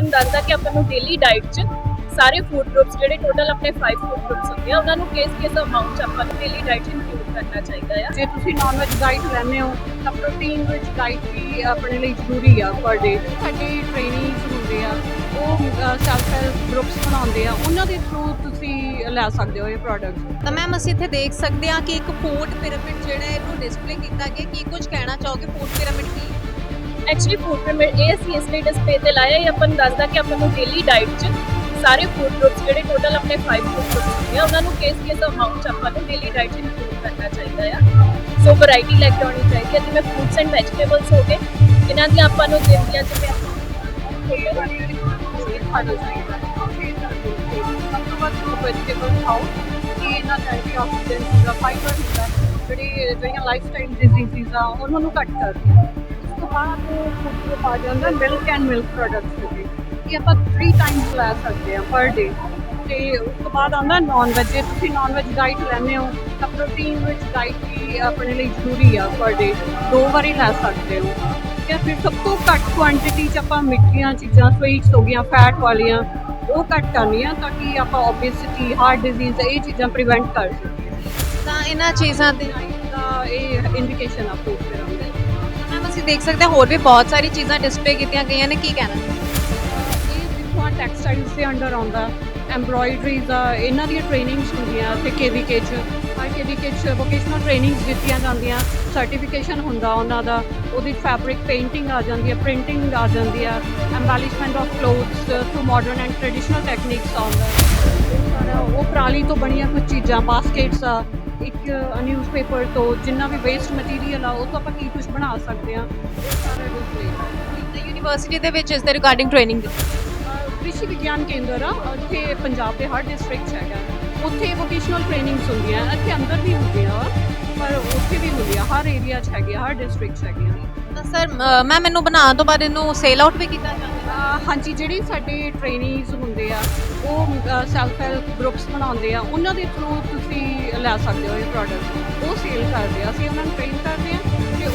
ਆਪਾਂ ਨੂੰ ਦੱਸਦਾ ਕਿ ਆਪਾਂ ਨੂੰ ਡੇਲੀ ਡਾਈਟ 'ਚ ਸਾਰੇ ਫੂਡ ਗਰੁੱਪਸ ਜਿਹੜੇ ਟੋਟਲ ਆਪਣੇ 5 ਫੂਡ ਗਰੁੱਪਸ ਹੁੰਦੇ ਆ ਉਹਨਾਂ ਨੂੰ ਕਿਸ ਕਿਸ ਅਮਾਉਂਟ 'ਚ ਆਪਾਂ ਨੂੰ ਡੇਲੀ ਡਾਈਟ 'ਚ ਇਨਕਲੂਡ ਕਰਨਾ ਚਾਹੀਦਾ ਆ। ਜੇ ਤੁਸੀਂ ਨਾਨ ਵੈਜ ਡਾਈਟ ਲੈਂਦੇ ਹੋ ਤਾਂ ਪ੍ਰੋਟੀਨ ਵਿੱਚ ਡਾਈਟ ਵੀ ਆਪਣੇ ਲਈ ਜ਼ਰੂਰੀ ਆ ਪਰ ਡੇ ਸਾਡੇ ਟ੍ਰੇਨਿੰਗਸ ਹੁੰਦੇ ਆ ਉਹ ਸੈਲਫ ਹੈਲਪ ਗਰੁੱਪਸ ਬਣਾਉਂਦੇ ਆ ਉਹਨਾਂ ਦੇ ਥਰੂ ਤੁਸੀਂ ਲੈ ਸਕਦੇ ਹੋ ਇਹ ਪ੍ਰੋਡਕਟਸ ਤਾਂ ਮੈਮ ਅਸੀਂ ਇੱਥੇ ਦੇਖ ਸਕਦੇ ਹਾਂ ਕਿ ਇੱਕ ਫੂਡ ਪਿਰਾਮਿਡ ਜਿਹੜਾ ਇਹਨੂੰ ਡਿਸਪਲੇ ਕੀਤਾ ਗਿਆ ਕੀ ਕੁਝ ਕਹਿਣਾ ਚਾਹੋਗੇ? ਫੂਡ ਪਿਰਾਮਿਡ ਕੀ? ਐਕਚੁਅਲੀ ਫੂਡ ਪਿਰਾਮਿਡ ਇਹ ਅਸੀਂ ਇਸ ਲਈ ਡਿਸਪਲੇ ਤੇ ਲਾਇਆ ਇਹ ਆਪਾਂ ਨੂੰ ਦੱਸਦਾ ਕਿ ਆਪਾਂ ਨੂੰ ਡੇਲੀ ਡਾਈਟ 'ਚ ਸਾਰੇ ਫੂਡ ਗਰੁੱਪਸ ਜਿਹੜੇ ਟੋਟਲ ਆਪਣੇ 5 ਫੂਡ ਗਰੁੱਪਸ ਹੁੰਦੇ ਆ, ਉਹਨਾਂ ਨੂੰ ਕਿਸ ਕਿਸ ਅਮਾਉਂਟ 'ਚ ਆਪਾਂ ਨੂੰ ਡੇਲੀ ਡਾਈਟ 'ਚ ਇਨਕਲੂਡ ਕਰਨਾ ਚਾਹੀਦਾ ਆ। ਸੋ ਵੈਰਾਈਟੀ ਲੈ ਕੇ ਆਉਣੀ ਚਾਹੀਦੀ ਹੈ ਜਿਵੇਂ ਫਰੂਟਸ ਐਂਡ ਵੈਜੀਟੇਬਲਸ ਹੋ ਗਏ, ਇਹਨਾਂ ਦੀਆਂ ਆਪਾਂ ਨੂੰ ਦਿਨ ਦੀਆਂ ਜਿਵੇਂ ਆਪਾਂ ਖਾਣਾ ਚਾਹੀਦਾ। ਸਭ ਤੋਂ ਵੱਧ ਵੈਜੀਟੇਬਲ ਖਾਓ, ਕਿ ਇਹਨਾਂ ਦਾ ਐਂਟੀਆਕਸੀਡੈਂਟਸ ਦਾ ਫਾਈਬਰ ਹੁੰਦਾ, ਜਿਹੜੀ, ਜਿਹੜੀਆਂ ਲਾਈਫ ਸਟਾਈਲ ਡਿਜ਼ੀਜ਼ਸ ਆ ਉਹਨਾਂ ਨੂੰ ਘੱਟ ਕਰਦੀ ਹੈ ਉਸ ਤੋਂ ਬਾਅਦ ਫੂਡ ਆ ਜਾਂਦਾ ਮਿਲਕ ਐਂਡ ਮਿਲਕ ਪ੍ਰੋਡਕਟਸ ਹੋ ਇਹ ਆਪਾਂ 3 ਟਾਈਮਸ ਲੈ ਸਕਦੇ ਆ ਪਰ ਡੇ ਤੇ ਉਸ ਤੋਂ ਬਾਅਦ ਆਉਂਦਾ ਨਾਨ ਵੈਜ ਜੇ ਤੁਸੀਂ ਨਾਨ ਵੈਜ ਡਾਈਟ ਲੈਂਦੇ ਹੋ, ਤਾਂ ਪ੍ਰੋਟੀਨ ਵਿੱਚ ਡਾਈਟ ਵੀ ਆਪਣੇ ਲਈ ਜ਼ਰੂਰੀ ਆ ਪਰ ਡੇ ਦੋ ਵਾਰੀ ਲੈ ਸਕਦੇ ਹੋ। ਜਾਂ ਫਿਰ ਸਭ ਤੋਂ ਘੱਟ ਕੁਆਂਟੀਟੀ ਚ ਆਪਾਂ ਮਿੱਠੀਆਂ ਚੀਜ਼ਾਂ ਸਵੀਟਸ ਹੋ ਗਈਆਂ ਫੈਟ ਵਾਲੀਆਂ, ਉਹ ਘੱਟ ਕਰਨੀਆਂ ਤਾਂ ਕਿ ਆਪਾਂ ਓਬੇਸਿਟੀ ਹਾਰਟ ਡਿਜ਼ੀਜ਼ ਇਹ ਚੀਜ਼ਾਂ ਪ੍ਰੀਵੈਂਟ ਕਰ ਸਕੀਏ। ਤਾਂ ਇਹਨਾਂ ਚੀਜ਼ਾਂ ਦੇ ਤਾਂ ਇਹ ਇੰਡੀਕੇਸ਼ਨ ਆ ਫੂਡ ਆਉਂਦਾ ਮੈਮ ਅਸੀਂ ਦੇਖ ਸਕਦੇ ਹਾਂ, ਹੋਰ ਵੀ ਬਹੁਤ ਸਾਰੀ ਚੀਜ਼ਾਂ ਡਿਸਪਲੇ ਕੀਤੀਆਂ ਗਈਆਂ ਨੇ। ਕੀ ਕਹਿਣਾ? ਇਹ ਦੇਖੋ ਟੈਕਸਟਾਈਲਸ ਦੇ ਅੰਡਰ ਆਉਂਦਾ। ਐਮਬ੍ਰੋਇਡਰੀਜ਼ ਆ, ਇਹਨਾਂ ਦੀਆਂ ਟ੍ਰੇਨਿੰਗਸ ਹੁੰਦੀਆਂ ਤੇ ਕੇਵੀਕੇ ਚ। ਹਰ ਕੇਵੀਕੇ ਚ ਵੋਕੇਸ਼ਨਲ ਟ੍ਰੇਨਿੰਗਸ ਦਿੱਤੀਆਂ ਜਾਂਦੀਆਂ। ਸਰਟੀਫਿਕੇਸ਼ਨ ਹੁੰਦਾ ਉਹਨਾਂ ਦਾ। ਉਹਦੀ ਫੈਬਰਿਕ ਪੇਂਟਿੰਗ ਆ ਜਾਂਦੀ ਹੈ ਪ੍ਰਿੰਟਿੰਗ ਆ ਜਾਂਦੀ ਆ embellishment of clothes through modern and traditional techniques ਆਉਂਦਾ। ਉਹ ਸਾਰਾ ਉਹ ਪਰਾਲੀ ਤੋਂ ਬਣੀਆਂ ਕੁਝ ਚੀਜ਼ਾਂ ਬਾਸਕੇਟਸ ਆ। ਇੱਕ ਨਿਊਜ਼ਪੇਪਰ ਤੋਂ ਜਿੰਨਾ ਵੀ ਵੇਸਟ ਮਟੀਰੀਅਲ ਆ ਉਹ ਤੋਂ ਆਪਾਂ ਕੀ ਕੁਝ ਬਣਾ ਸਕਦੇ ਆ ਯੂਨੀਵਰਸਿਟੀ ਦੇ ਵਿੱਚ ਇਸ ਦੇ ਰਿਗਾਰਡਿੰਗ ਟ੍ਰੇਨਿੰਗ ਕ੍ਰਿਸ਼ੀ ਵਿਗਿਆਨ ਕੇਂਦਰ ਆ ਇੱਥੇ ਪੰਜਾਬ ਦੇ ਹਰ ਡਿਸਟ੍ਰਿਕਟ 'ਚ ਹੈਗਾ। ਉੱਥੇ ਵੋਕੇਸ਼ਨਲ ਟ੍ਰੇਨਿੰਗਸ ਹੁੰਦੀਆਂ ਇੱਥੇ ਅੰਦਰ ਵੀ ਹੁੰਦੀਆਂ। ਵਾ, ਪਰ ਉੱਥੇ ਵੀ ਹੁੰਦੀਆਂ ਹਰ ਏਰੀਆ 'ਚ ਹੈਗੇ ਹਰ ਡਿਸਟ੍ਰਿਕਟ 'ਚ ਹੈਗੀਆਂ ਤਾਂ ਸਰ ਮੈਂ ਮੈਨੂੰ ਬਣਾਉਣ ਤੋਂ ਬਾਅਦ ਇਹਨੂੰ ਸੇਲ ਆਊਟ ਵੀ ਕੀਤਾ ਜਾਂਦਾ ਅਹ ਹਾਂਜੀ ਜਿਹੜੀ ਸਾਡੇ ਟ੍ਰੇਨਿੰਗਸ ਹੁੰਦੇ ਆ ਉਹ ਸੈਲਫ ਹੈਲਪ ਗਰੁੱਪਸ ਬਣਾਉਂਦੇ ਆ ਉਹਨਾਂ ਦੇ ਥਰੂ ਤੁਸੀਂ ਲੈ ਸਕਦੇ ਹੋ ਇਹ ਪ੍ਰੋਡਕਟ ਉਹ ਸੇਲ ਕਰਦੇ ਆ ਅਸੀਂ ਉਹਨਾਂ ਨੂੰ ਟ੍ਰੇਨ ਕਰਦੇ ਆ ਤੇ